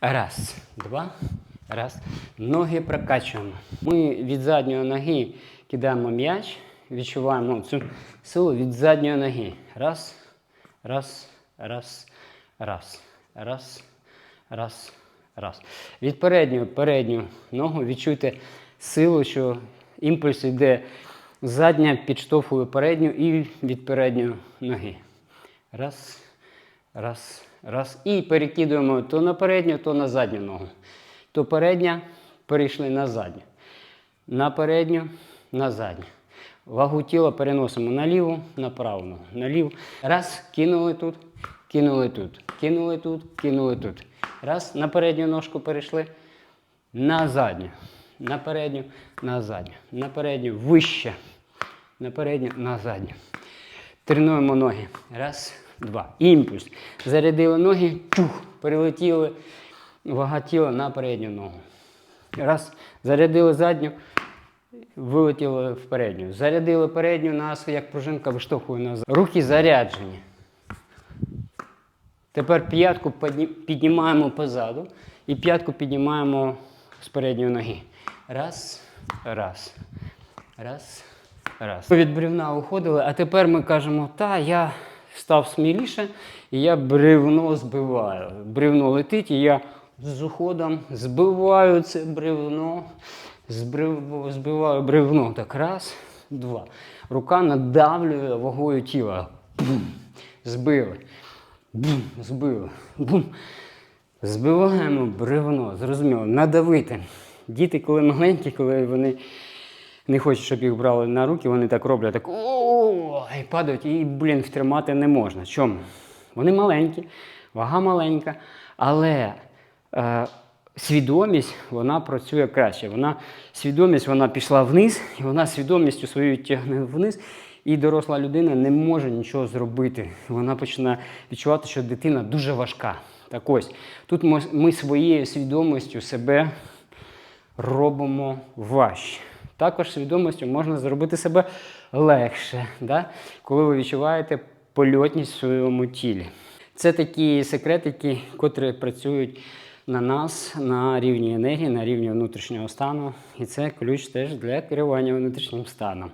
Раз, два, раз. Ноги прокачуємо. Ми від задньої ноги кидаємо м'яч, відчуваємо цю силу від задньої ноги. Раз, раз, раз, раз, раз, раз, раз. Від передньої передню ногу відчуйте силу, що імпульс йде задня, підштовхує передню і від передньої ноги. Раз, раз, раз. І перекидуємо то на передню, то на задню ногу. То передня, перейшли на задню. На передню, на задню. Вагу тіла переносимо на ліву, на праву ногу. На ліву. Раз, кинули тут, кинули тут, кинули тут, кинули тут. Раз, на передню ножку перейшли, на задню. На передню, на задню. На передню, вище. На передню, на задню. Тренуємо ноги. Раз, два. Імпульс. Зарядили ноги, чух, перелетіли вага тіла на передню ногу. Раз. Зарядили задню, вилетіли в передню. Зарядили передню, нас як пружинка виштовхує назад. Руки заряджені. Тепер п'ятку піднімаємо позаду і п'ятку піднімаємо з передньої ноги. Раз, раз, раз, раз. Від бревна уходили, а тепер ми кажемо, та я став сміліше, і я бревно збиваю. Бревно летить, і я з уходом збиваю це бревно, збиваю бревно. Так, раз, два. Рука надавлює вагою тіла. Бум. Збили. Бум, збили. Бум. Збиваємо бревно, зрозуміло, надавити. Діти, коли маленькі, коли вони не хочуть, щоб їх брали на руки, вони так роблять, так і падають, і, блін, втримати не можна. Чому? Вони маленькі, вага маленька, але е, свідомість вона працює краще. Вона, свідомість вона пішла вниз, і вона свідомістю свою тягне вниз. І доросла людина не може нічого зробити. Вона починає відчувати, що дитина дуже важка. Так ось, тут ми своєю свідомістю себе робимо важче. Також свідомістю можна зробити себе легше, да? коли ви відчуваєте польотність в своєму тілі. Це такі секретики, котрі працюють на нас на рівні енергії, на рівні внутрішнього стану. І це ключ теж для керування внутрішнім станом.